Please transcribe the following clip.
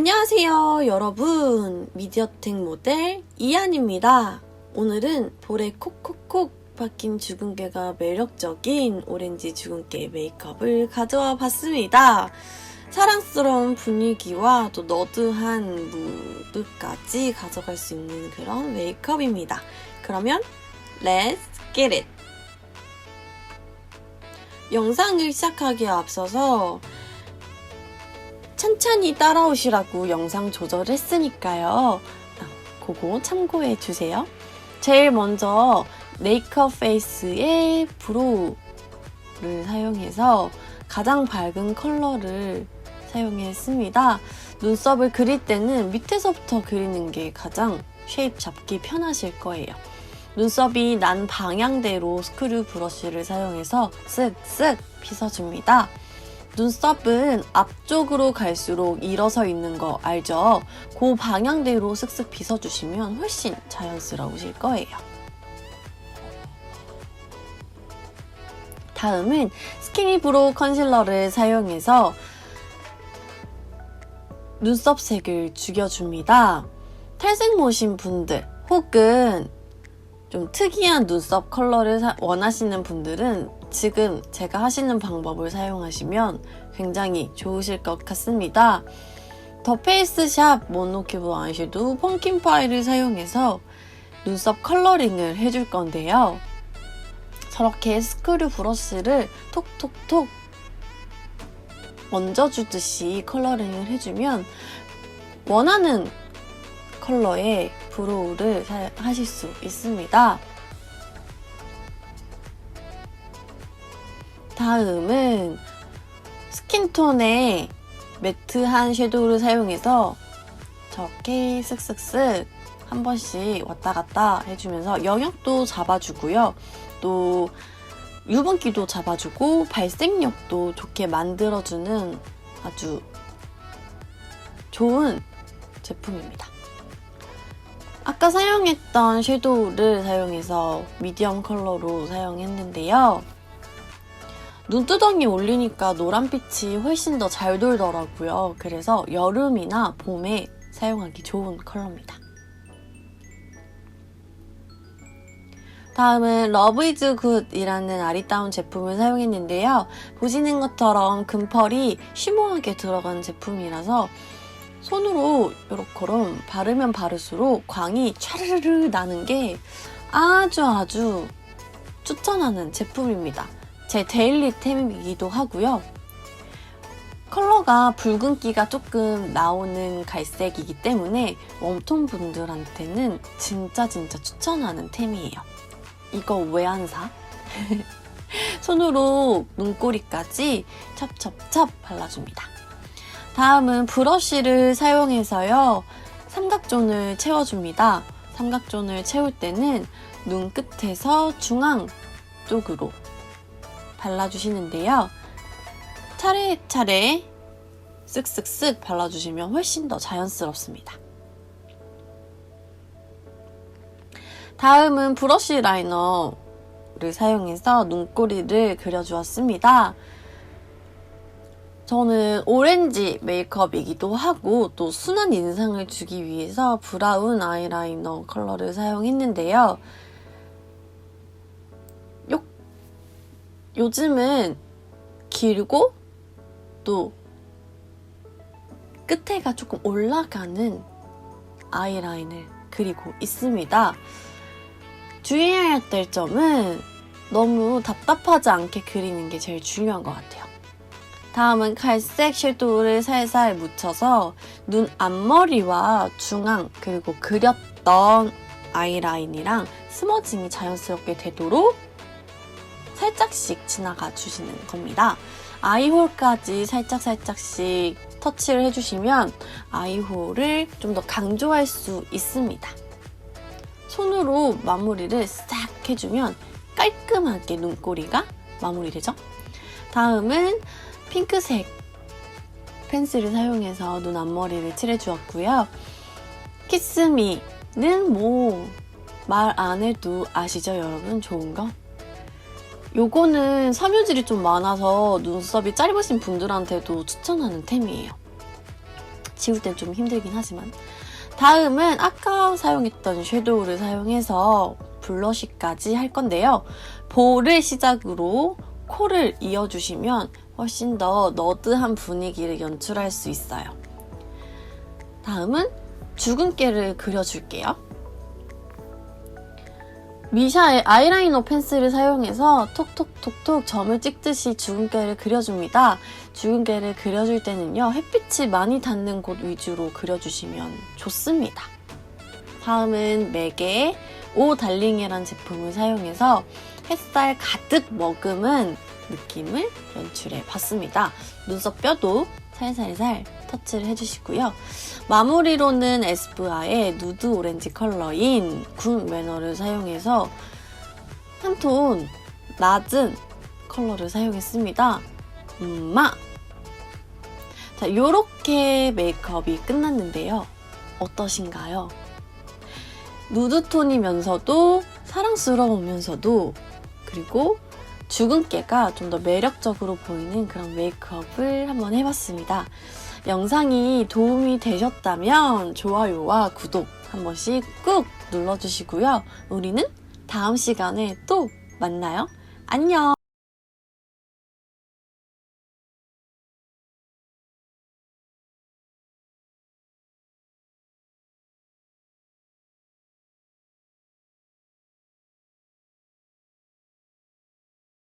안녕하세요, 여러분. 미디어텍 모델 이한입니다. 오늘은 볼에 콕콕콕 박힌 주근깨가 매력적인 오렌지 주근깨 메이크업을 가져와 봤습니다. 사랑스러운 분위기와 또 너드한 무드까지 가져갈 수 있는 그런 메이크업입니다. 그러면 Let's! 영상을 시작하기에 앞서서 천천히 따라오시라고 영상 조절했으니까요. 아, 그거 참고해 주세요. 제일 먼저 네이크업 페이스의 브로우를 사용해서 가장 밝은 컬러를 사용했습니다. 눈썹을 그릴 때는 밑에서부터 그리는 게 가장 쉐입 잡기 편하실 거예요. 눈썹이 난 방향대로 스크류 브러쉬를 사용해서 쓱쓱 빗어줍니다. 눈썹은 앞쪽으로 갈수록 일어서 있는 거 알죠? 그 방향대로 쓱쓱 빗어주시면 훨씬 자연스러우실 거예요. 다음은 스키니 브로우 컨실러를 사용해서 눈썹 색을 죽여줍니다. 탈색 모신 분들 혹은 좀 특이한 눈썹 컬러를 원하시는 분들은 지금 제가 하시는 방법을 사용하시면 굉장히 좋으실 것 같습니다. 더 페이스샵 모노큐브 아이섀도우 펌킨 파이를 사용해서 눈썹 컬러링을 해줄 건데요. 저렇게 스크류 브러쉬를 톡톡톡 얹어주듯이 컬러링을 해주면 원하는 컬러의 브로우를 하실 수 있습니다. 다음은 스킨톤의 매트한 섀도우를 사용해서 저렇게 쓱쓱쓱 한 번씩 왔다 갔다 해주면서 영역도 잡아주고요. 또 유분기도 잡아주고 발색력도 좋게 만들어주는 아주 좋은 제품입니다. 아까 사용했던 섀도우를 사용해서 미디엄 컬러로 사용했는데요. 눈두덩이 올리니까 노란빛이 훨씬 더 잘 돌더라고요. 그래서 여름이나 봄에 사용하기 좋은 컬러입니다. 다음은 러브 이즈 굿이라는 아리따운 제품을 사용했는데요. 보시는 것처럼 금펄이 쉬머하게 들어간 제품이라서 손으로 요렇게럼 바르면 바를수록 광이 촤르르 나는 게 아주 아주 추천하는 제품입니다. 제 데일리템이기도 하고요. 컬러가 붉은기가 조금 나오는 갈색이기 때문에 웜톤 분들한테는 진짜 진짜 추천하는 템이에요. 이거 왜 안 사? 손으로 눈꼬리까지 찹찹찹 발라줍니다. 다음은 브러쉬를 사용해서요. 삼각존을 채워줍니다. 삼각존을 채울 때는 눈 끝에서 중앙 쪽으로 발라주시는데요. 차례차례 쓱쓱쓱 발라주시면 훨씬 더 자연스럽습니다. 다음은 브러쉬 라이너를 사용해서 눈꼬리를 그려주었습니다. 저는 오렌지 메이크업이기도 하고 또 순한 인상을 주기 위해서 브라운 아이라이너 컬러를 사용했는데요. 요, 요즘은 길고 또 끝에가 조금 올라가는 아이라인을 그리고 있습니다. 주의해야 될 점은 너무 답답하지 않게 그리는 게 제일 중요한 것 같아요. 다음은 갈색 섀도우를 살살 묻혀서 눈 앞머리와 중앙 그리고 그렸던 아이라인이랑 스머징이 자연스럽게 되도록 살짝씩 지나가 주시는 겁니다. 아이홀까지 살짝살짝씩 터치를 해주시면 아이홀을 좀 더 강조할 수 있습니다. 손으로 마무리를 싹 해주면 깔끔하게 눈꼬리가 마무리되죠? 다음은 핑크색 펜슬을 사용해서 눈 앞머리를 칠해주었고요. 키스미는 뭐 말 안 해도 아시죠 여러분 좋은 거? 요거는 섬유질이 좀 많아서 눈썹이 짧으신 분들한테도 추천하는 템이에요. 지울 땐 좀 힘들긴 하지만. 다음은 아까 사용했던 섀도우를 사용해서 블러쉬까지 할 건데요. 볼을 시작으로 코를 이어주시면 훨씬 더 너드한 분위기를 연출할 수 있어요. 다음은 주근깨를 그려줄게요. 미샤의 아이라이너 펜슬을 사용해서 톡톡톡톡 점을 찍듯이 주근깨를 그려줍니다. 주근깨를 그려줄 때는요, 햇빛이 많이 닿는 곳 위주로 그려주시면 좋습니다. 다음은 맥의 오 달링이란 제품을 사용해서 햇살 가득 머금은 느낌을 연출해 봤습니다. 눈썹 뼈도 살살살 터치를 해주시고요. 마무리로는 에스쁘아의 누드 오렌지 컬러인 군 매너를 사용해서 한 톤 낮은 컬러를 사용했습니다. 음마! 자, 요렇게 메이크업이 끝났는데요. 어떠신가요? 누드톤이면서도 사랑스러우면서도 그리고 주근깨가 좀 더 매력적으로 보이는 그런 메이크업을 한번 해봤습니다. 영상이 도움이 되셨다면 좋아요와 구독 한 번씩 꾹 눌러주시고요. 우리는 다음 시간에 또 만나요. 안녕!